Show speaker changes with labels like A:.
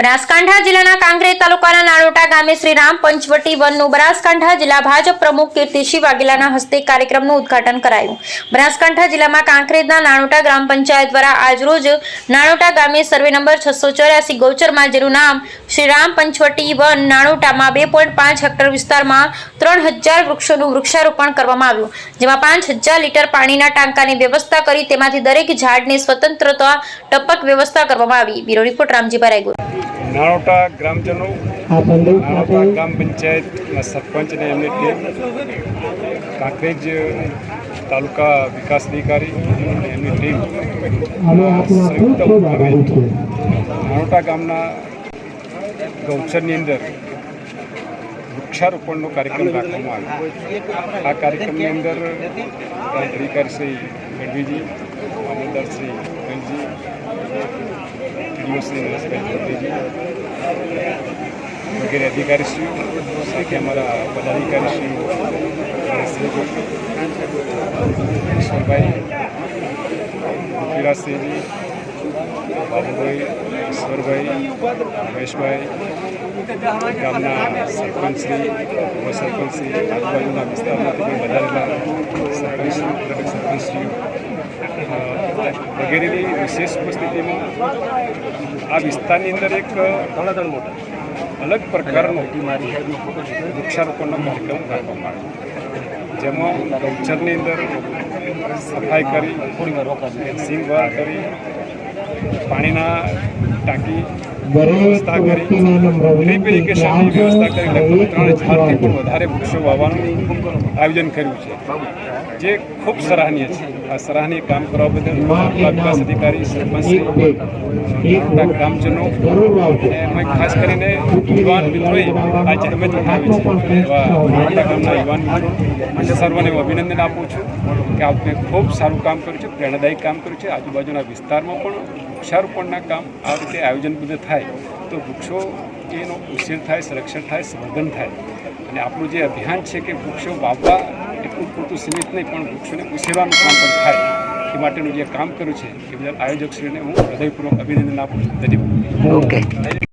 A: બનાસકાંઠા જિલ્લાના કાંકરેજ તાલુકાના નાનોટા ગામે શ્રી રામ પંચવટી વનનું બનાસકાંઠા જિલ્લા ભાજપ પ્રમુખ કીર્તિસિંહ વાઘેલાના હસ્તે કાર્યક્રમનું ઉદઘાટન કરાયું. બનાસકાંઠા જિલ્લામાં કાંકરેજના નાનોટા ગ્રામ પંચાયત દ્વારા આજરોજ નાણોટા ગામે સર્વે નંબર છસો ચોર્યાસી ગૌચરમાં જેનું નામ શ્રી રામ પંચવટી વન નાણોટામાં બે પોઈન્ટ પાંચ હેક્ટર વિસ્તારમાં ત્રણ હજાર વૃક્ષોનું વૃક્ષારોપણ કરવામાં આવ્યું, જેમાં પાંચ હજાર લીટર પાણીના ટાંકાની વ્યવસ્થા કરી, તેમાંથી દરેક ઝાડને સ્વતંત્રતા ટપક વ્યવસ્થા કરવામાં આવી. બ્યુરો રિપોર્ટ રામજીભાઈ રાયગુર
B: નાનોટા ગ્રામજનો
C: આપો
B: ગ્રામ પંચાયતના સરપંચ અને એમની ટીમ કાંકરેજ તાલુકા વિકાસ અધિકારી અને એમની ટીમ સંયુક્ત ઉપક્રમે
C: છીએ.
B: ગામના ગૌચરની અંદર વૃક્ષારોપણનો કાર્યક્રમ રાખવામાં આવ્યો. આ કાર્યક્રમની અંદર અધિકારી શ્રી ગઢવીજી મામલતદાર શ્રી શ્રી નરેશભાઈ ચૌધરીજી વગેરે અધિકારીશ્રીઓ સાથે અમારા પદાધિકારીશ્રીઓ ઈશ્વરભાઈ પૃથ્વીરાજસિંહજી બાબુભાઈ ઈશ્વરભાઈ મહેશભાઈ, ગામના સરપંચશ્રી, ઉપસરપંચશ્રી, આજુબાજુના વિસ્તારમાંથી પણ વધારેલા દરેક સરપંચશ્રીઓ વગેરેની વિશેષ ઉપસ્થિતિમાં આ વિસ્તારની અંદર એક અલગ પ્રકારનો વૃક્ષારોપણનો કાર્યક્રમ રાખવામાં આવ્યો. જેમાં કલ્ચરની અંદર સફાઈ કરી સિંગ વાર કરી, પાણીના ટાંકી વ્યવસ્થા કરી ઇરિગેશનની વ્યવસ્થા કરી લગભગ ત્રણ હજારથી પણ વધારે વૃક્ષો વાવવાનું આયોજન કર્યું છે. જે ખૂબ સરાહનીય છે. આ સરાહનીય કામ કરવા બદલ વિકાસ અધિકારી સરપંચ ગ્રામજનો અને ખાસ કરીને યુવાન મિત્રોએ આ જહેમત ઉઠાવી છે એવા મોટા ગામના યુવાન મિત્રો માટે સર્વને હું અભિનંદન આપું છું કે આપને ખૂબ સારું કામ કર્યું છે પ્રેરણાદાયક કામ કર્યું છે. આજુબાજુના વિસ્તારમાં પણ વૃક્ષારોપણના કામ આ રીતે આયોજનબદ્ધ થાય, તો વૃક્ષો એનો ઉછેર થાય, સંરક્ષણ થાય, સંવર્ધન થાય. અને આપણું જે અભિયાન છે કે વૃક્ષો વાવવા એટલું પૂરતું સીમિત નહીં, પણ વૃક્ષોને ઉછેરવાનું કામ પણ થાય. એ માટેનું જે કામ કર્યું છે, એ બદલ આયોજકશ્રીને હું હૃદયપૂર્વક અભિનંદન આપું છું. ધન્યવાદ.